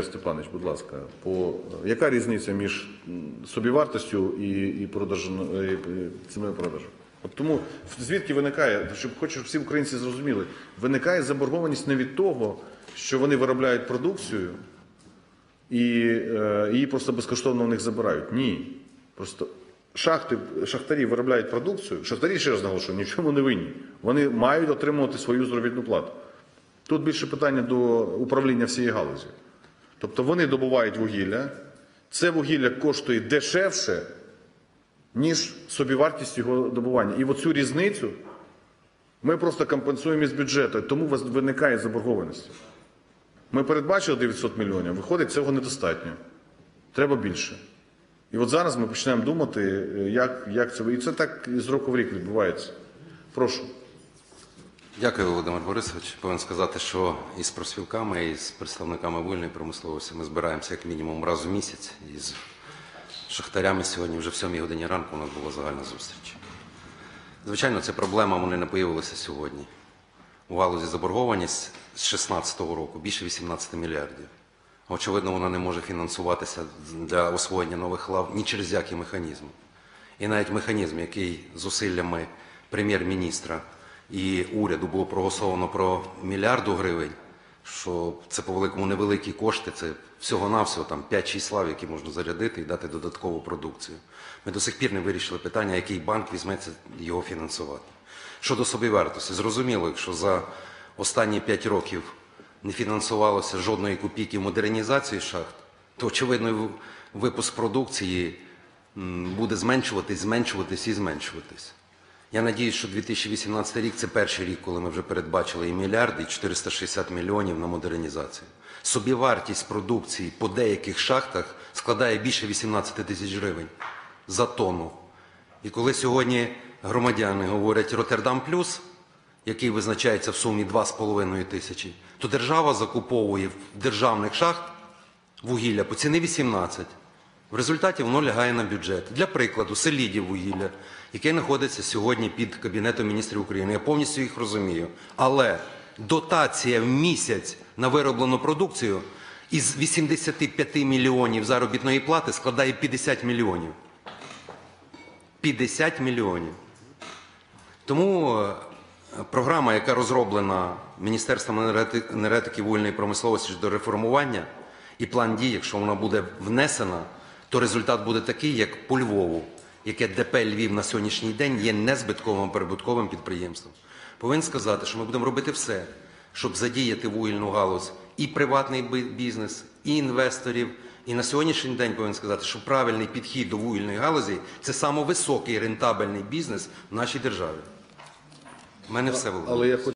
Степанович, будь ласка, по яка різниця між собівартістю і, і продажем і, і ціною продажу? От тому звідки виникає, щоб хочу, щоб всі українці зрозуміли, виникає заборгованість не від того, що вони виробляють продукцію і е, її просто безкоштовно у них забирають. Ні. Просто шахти, шахтарі виробляють продукцію. Шахтарі, ще раз наголошую, ні в чому не винні. Вони мають отримувати свою заробітну плату. Тут більше питання до управління всієї галузі. Тобто вони добувають вугілля, це вугілля коштує дешевше, ніж собівартість його добування. І оцю різницю ми просто компенсуємо із бюджету, тому виникає заборгованість. Ми передбачили 900 мільйонів, виходить, цього недостатньо. Треба більше. І от зараз ми почнемо думати, е, як, як це. І це так з року в рік відбувається. Прошу. Дякую, Володимир Борисович. Повинен сказати, що із профспілками, і з представниками вугільної промисловості ми збираємося як мінімум раз у місяць. І з шахтарями сьогодні вже в 7 годині ранку у нас була загальна зустріч. Звичайно, це проблема, вони не появилися сьогодні. У галузі заборгованість з 2016 року більше 18 мільярдів. Очевидно, вона не може фінансуватися для освоєння нових лав ні через які механізми. І навіть механізм, який зусиллями прем'єр-міністра і уряду було проголосовано про мільярду гривень, що це по великому невеликі кошти, це всього-навсього там 5-6 лав, які можна зарядити і дати додаткову продукцію. Ми до сих пір не вирішили питання, який банк візьметься його фінансувати. Щодо собівартості, зрозуміло, якщо за останні 5 років не фінансувалося жодної копійки модернізації шахт, то очевидно випуск продукції буде зменшуватись, зменшуватись і зменшуватись. Я надіюсь, що 2018 рік це перший рік, коли ми вже передбачили і мільярд, і 460 мільйонів на модернізацію. Собівартість продукції по деяких шахтах складає більше 18 тисяч гривень за тонну. І коли сьогодні громадяни говорять Роттердам плюс, який визначається в сумі 2,5 тисячі, то держава закуповує в державних шахт вугілля по ціні 18. В результаті воно лягає на бюджет. Для прикладу, селідів вугілля, яке знаходиться сьогодні під Кабінетом міністрів України. Я повністю їх розумію. Але дотація в місяць на вироблену продукцію із 85 мільйонів заробітної плати складає 50 мільйонів. 50 мільйонів. Тому е, програма, яка розроблена Міністерством енергетики вугільної промисловості щодо реформування, і план дій, якщо вона буде внесена, то результат буде такий, як по Львову, яке ДП Львів на сьогоднішній день є незбитковим прибутковим підприємством. Повинен сказати, що ми будемо робити все, щоб задіяти вугільну галузь і приватний бізнес, і інвесторів. І на сьогоднішній день повинен сказати, що правильний підхід до вугільної галузі це самовисокий рентабельний бізнес в нашій державі. У мене все хочу